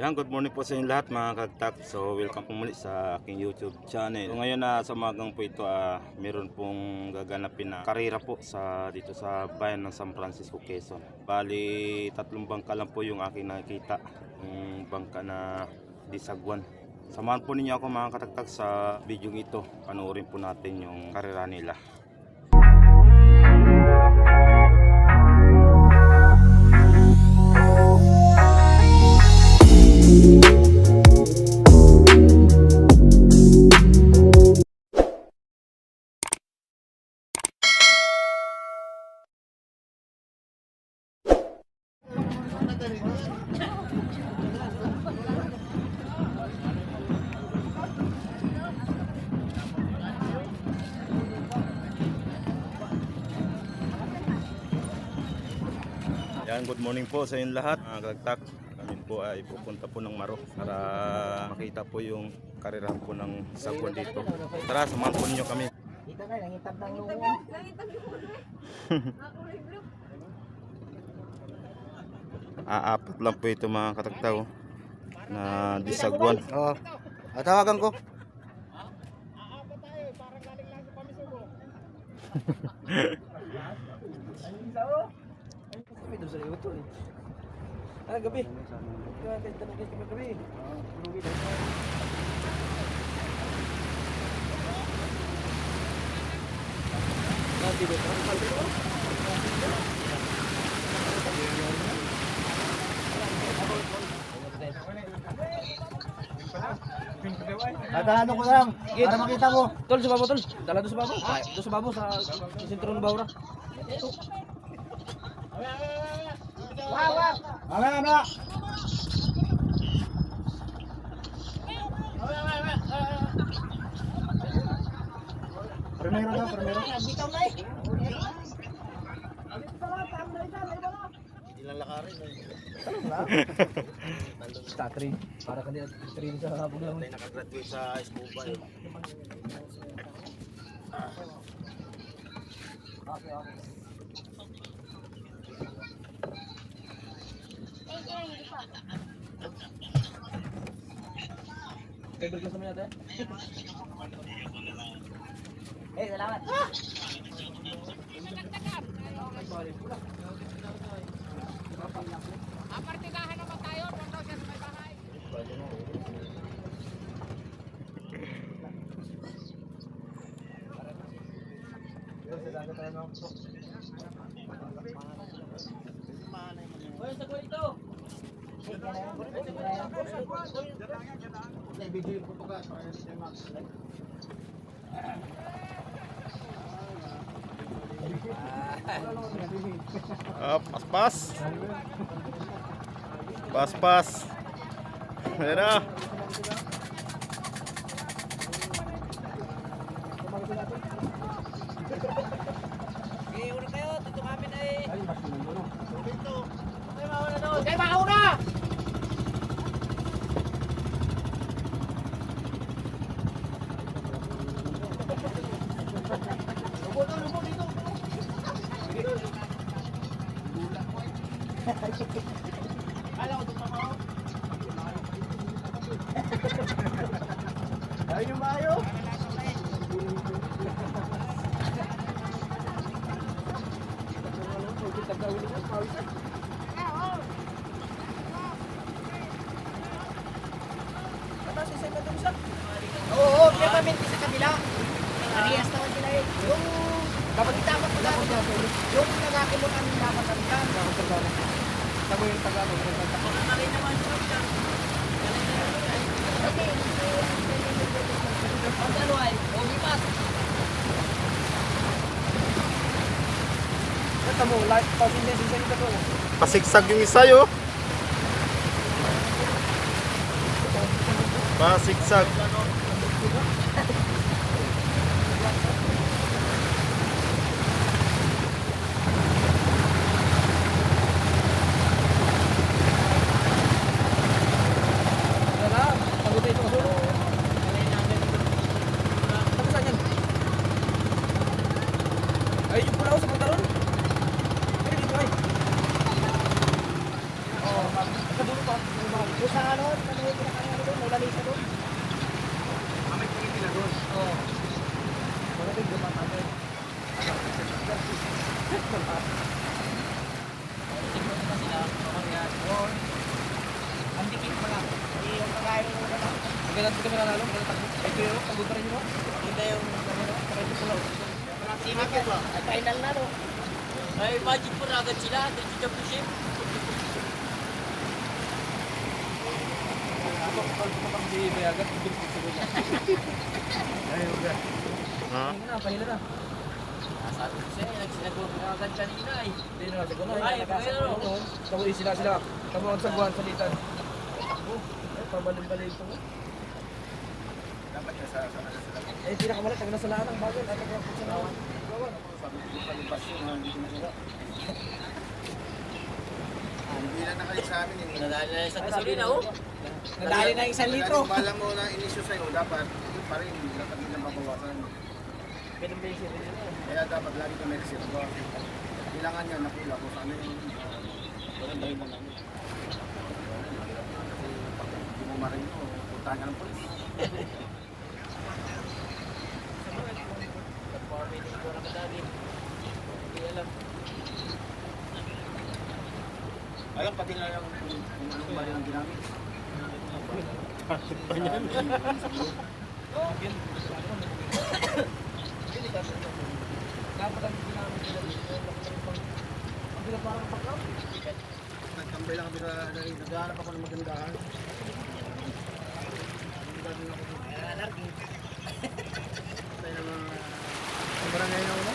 Yan, good morning po sa inyo lahat mga kagtak. So, welcome po muli sa aking YouTube channel. So, ngayon na sa magang po ito, ah, meron pong gaganapin na karera po sa dito sa bayan ng San Francisco, Quezon. Bali, tatlong bangka lang po yung aking nakikita. Yung bangka na disagwan. Samahan po ninyo ako mga katagtag sa video ito. Panoorin po natin yung karera nila. Yan, good morning po sa inyo lahat. Mga kagtak, kami po ay pupunta po ng Maro para makita po yung karerahan po ng sagwan dito. Tara, samahan po ninyo kami. Dito na, nangitab ng lungo. Aapat lang po ito mga katagtaw na disagwan. Oo. Oh. tawagan ko. Kami doon sa iyo to eh. Ah, gabi. Kaya kahit tanong kayo kami gabi. Lugi daw. Nanti ba? Ang kalbi ko? Tatahan ko lang para makita mo. Tol, sa babo, tol. Dala doon sa babo. Doon sa babo, sa sa sentro ng Primero daw, primero. Bitaw na eh. Ilang lakarin eh. Statry. Para kanila train sa habog lang. Tayo nakagraduate sa Escobar eh. Okay, okay. Favorite gusto mo natin? Eh, salamat. Hoy, sa ito. Ah, pas-pas. Pas-pas. Ayan na. Okay, una kayo. Dito kami na eh. Mauna! Lubo doon, lubo dito. Kala ko doon ako. Ayaw nyo maayo? Oo, oo, kaya kami sa kabila. Parehas naman sila eh. Yung, kapag itakot mo dapat yung nagkakilong ang dapat kami ka. Dapat sa gano'n. Yung Tagalog. Ito mo, light, pasinsin-sinsin ka to. Pasigsag yung isa yo. Pasigsag. Wala, Tingnan na sila mamaya. Or, ang dikit pa lang. Hindi yung pagkain mo na lang. Ang ganda rin mo. Hindi yung kamera. Parang ito lang. Final na ro. Ay, magic po na agad sila. Ito yung championship. Ako, Ha? Na, pahila na. Sabi ko sa'yo, nagsinagot na agad kanina eh. Hindi na, siguro na. Ay, pero-. Tawi sila sila. Ang sagwan sa litan. Oh, ay, pabalin-balin ko. Dapat na sa sa sa sa Eh, pinakamalat. Taga na sa lahat ng bagay. At ang sa lahat. sabi ko sa labas yun, hindi na sila. Hindi na nakalik sa amin. Nadali na sa gasolina oh. Nadali na isang litro. Alam mo na inisyo sa'yo, dapat pa rin, dapat din na mabawasan. Yung sila nila? Kaya dapat lagi ka may reserva. Kailangan niya nakula kung saan yung Walang dahil na namin. hindi mo marin mo, puntahan ka ng polis. Meeting ko na madali. Hindi alam. Alam, pati nga yung kung anong bali ang ginamit. Dapat ang ginamit nila dito. Ang sila parang pagkaw. Nagtambay lang kami na na- naghahanap ako ng magandahan. Naghahanap ako ng Tayo ng mga... Ang barangay na ulo?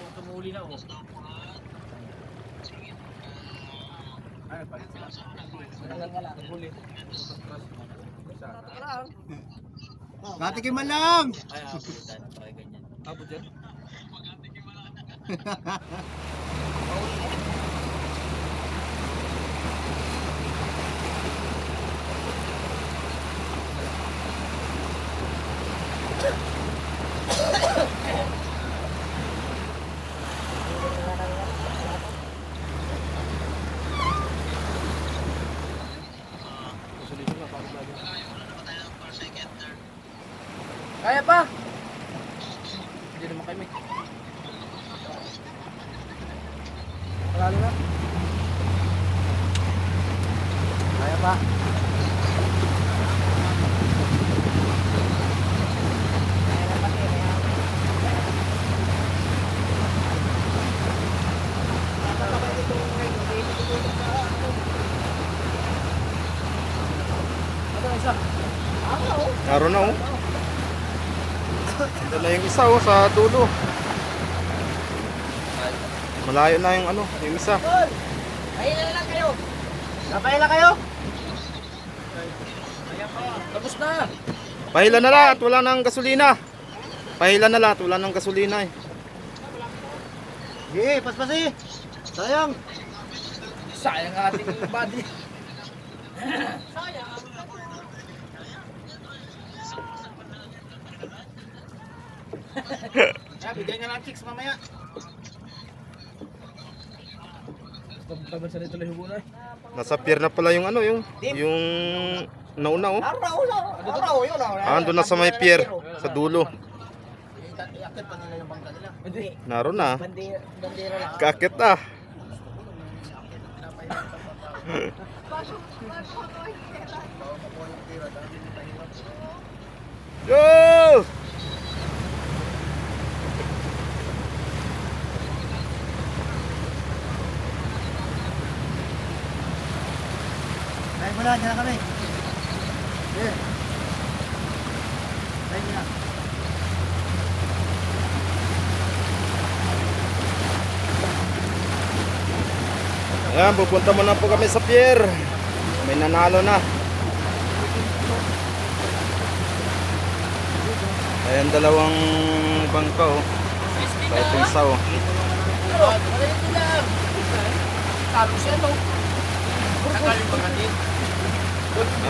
Yung tumuli na oh. Ay, palit sila. Huli. Natikim man lang! Ay, abutan. Parang ganyan. Abot yan. Kaya pa! Hindi naman kami. Panalo na. Kaya pa. Ano? Naroon na oh. Na yung isa oh, sa dulo. Malayo na yung ano, yung isa. Ayun na lang kayo. Napahila kayo? Tapos na. Pahila na lahat, wala nang gasolina. Pahila na lahat, wala nang gasolina eh. Sige, paspasi! Sayang! Sayang ang ating body. Kaya, bigay nga lang chicks mamaya. Pagkaban sa nito lang hubunay. Nasa pier na pala yung ano, yung yung nauna oh. Araw na. Araw yun. Ah, andun na sa may pier, sa dulo. Iakit pa nila yung bangka nila. Naroon na. Bandera, bandera lang. Kakit ah. Yo! Tayo dyan na kami. Sige. Tayo muna. Ayan, pupunta muna po kami sa pier. May nanalo na. Ayan, dalawang bangka oh. Kahit yung isa oh. Talo siya no. Ah,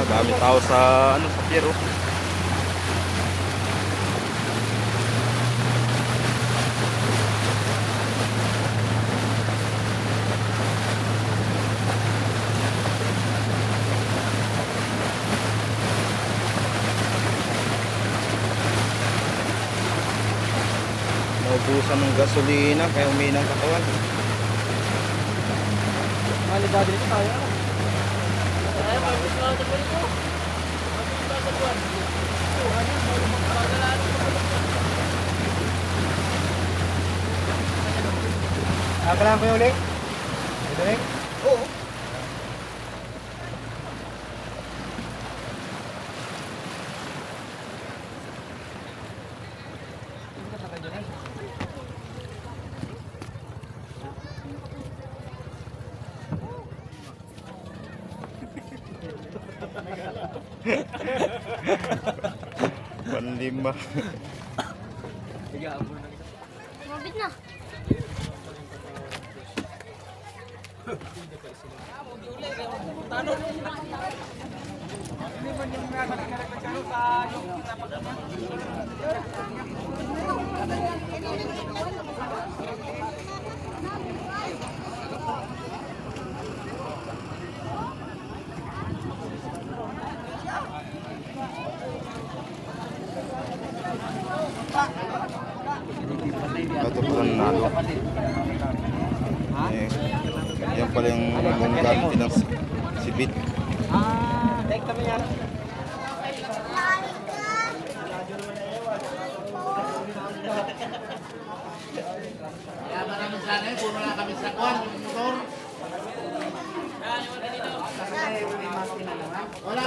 dami tao sa ano sa pier oh. Naubusan ng gasolina kaya uminang katawan. Maligado dito tayo. Ay, mabis na ako dito. Mabis na sa buwan. Kakalaan ko yung ulit. Ito rin? Oo. Panlima. Mabit na. Ito pala nalo. Eh, yan pala yung yung gamit ng si- si Bit. Ah, take kami yan. Kaya maraming sana yun, puro na kami sa kwan, yung motor. Wala,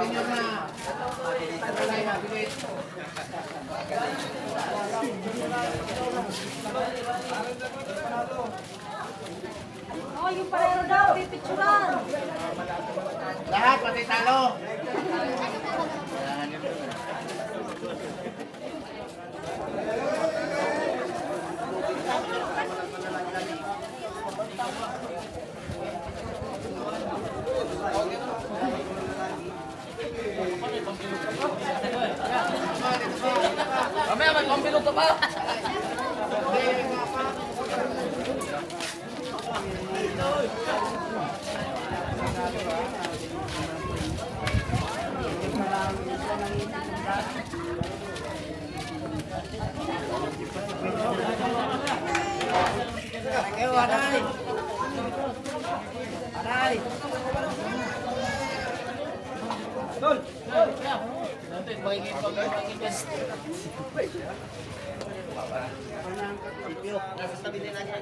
senior na. Wala. Oh, yung parero daw, pipicturan. Lahat, pati talo. Mamaya may pambilog ka pa.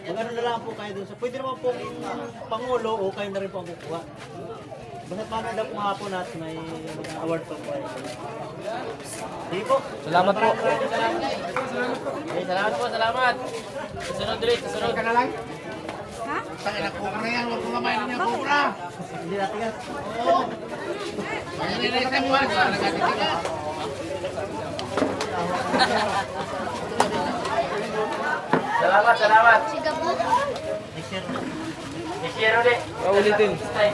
Magano na lang po kayo dun sa, pwede naman pong Pangulo o kayo na rin po ang kukuha. Basta paano daw po hapon at may award po kayo. Sige po. Salamat po. Eh, salamat po, salamat. Susunod ulit, susunod. Ka na lang? Tangina, kubra na yan, huwag mo kamain niya kubra. Hindi natin yan. Oo. Kaya nilay sa buwan, sa nagatitigas. Salamat, salamat. Sigabo. Next year. Ulit. Paulitin. Stay.